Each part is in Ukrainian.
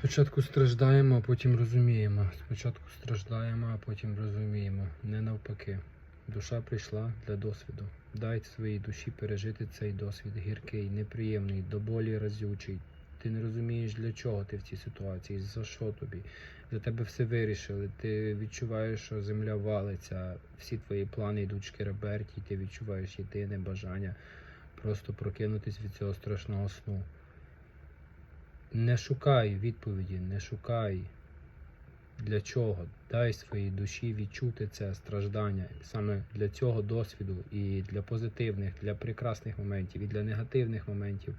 Спочатку страждаємо, а потім розуміємо. Спочатку страждаємо, а потім розуміємо. Не навпаки. Душа прийшла для досвіду. Дай своїй душі пережити цей досвід гіркий, неприємний, до болі разючий. Ти не розумієш, для чого ти в цій ситуації, за що тобі. За тебе все вирішили. Ти відчуваєш, що земля валиться, всі твої плани йдуть шкереберті, ти відчуваєш єдине бажання просто прокинутись від цього страшного сну. Не шукай відповіді, не шукай для чого. Дай своїй душі відчути це страждання. Саме для цього досвіду і для позитивних, для прекрасних моментів, і для негативних моментів.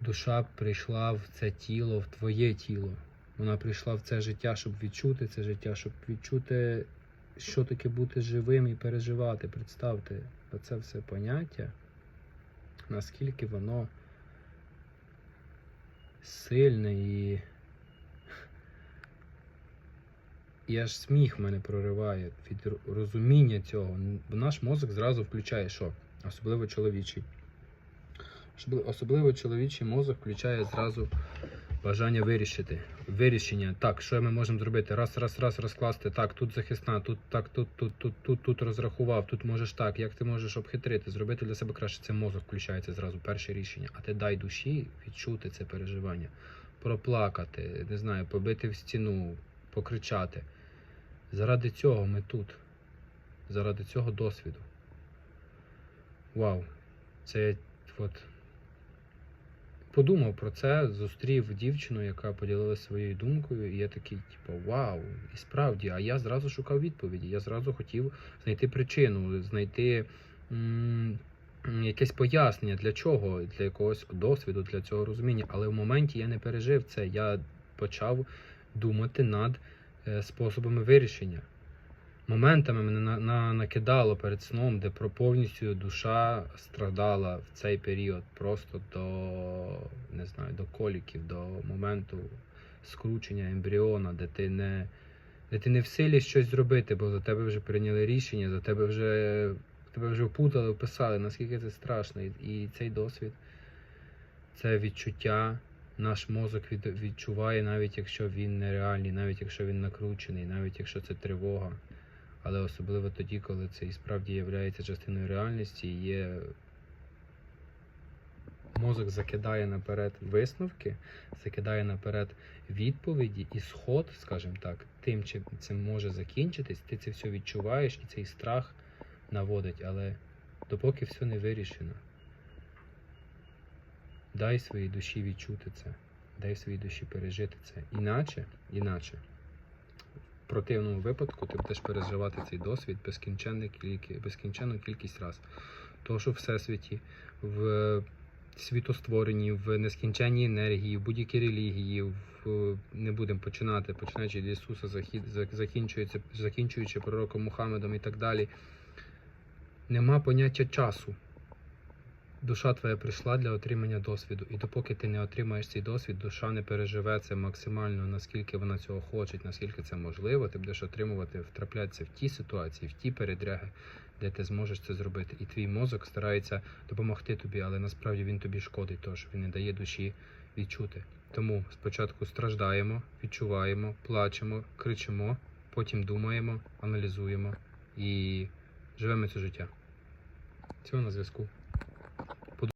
Душа прийшла в це тіло, в твоє тіло. Вона прийшла в це життя, щоб відчути це життя, щоб відчути, що таке бути живим і переживати. Представте, оце все поняття, наскільки воно сильне і. І аж сміх мене прориває від розуміння цього. Наш мозок зразу включає що? Особливо чоловічий. Особливо чоловічий мозок включає зразу бажання вирішити. Вирішення. Так, що ми можемо зробити? Раз, раз, раз розкласти. Так, тут захисна, тут так, тут, тут, тут, тут, тут розрахував, тут можеш так. Як ти можеш обхитрити, зробити для себе краще? Це мозок включається зразу. Перше рішення. А ти дай душі відчути це переживання, проплакати, не знаю, побити в стіну, покричати. Заради цього ми тут. Заради цього досвіду. Вау. Це от подумав про це, зустрів дівчину, яка поділилася своєю думкою, і я такий, типу, вау, і справді, а я зразу шукав відповіді. Я зразу хотів знайти причину, знайти м, якесь пояснення, для чого, для якогось досвіду, для цього розуміння. Але в моменті я не пережив це. Я почав думати над е, способами вирішення. Моментами мене на, на, накидало перед сном, де про повністю душа страдала в цей період просто до не знаю, до коліків, до моменту скручення ембріона, де ти не, де ти не в силі щось зробити, бо за тебе вже прийняли рішення, за тебе вже тебе вже впутали, вписали, наскільки це страшно. І, цей досвід, це відчуття. Наш мозок від, відчуває, навіть якщо він нереальний, навіть якщо він накручений, навіть якщо це тривога. Але особливо тоді, коли це і справді є частиною реальності, є мозок закидає наперед висновки, закидає наперед відповіді і сход, скажімо так, тим, чим це може закінчитись, ти це все відчуваєш і цей страх наводить, але допоки все не вирішено, дай своїй душі відчути це, дай своїй душі пережити це. Іначе, іначе противному випадку ти будеш переживати цей досвід безкінченну кількість, безкінченну кількість раз. Тому що в всесвіті, в світостворенні, в нескінченній енергії, в будь-якій релігії, в не будемо починати, починаючи від Ісуса, захід- закінчуючи, закінчуючи пророком Мухаммедом і так далі. Нема поняття часу. Душа твоя прийшла для отримання досвіду. І допоки ти не отримаєш цей досвід, душа не переживе це максимально, наскільки вона цього хоче, наскільки це можливо, ти будеш отримувати, втраплятися в ті ситуації, в ті передряги, де ти зможеш це зробити. І твій мозок старається допомогти тобі, але насправді він тобі шкодить, що він не дає душі відчути. Тому спочатку страждаємо, відчуваємо, плачемо, кричимо, потім думаємо, аналізуємо і живемо це життя. Цього на зв'язку.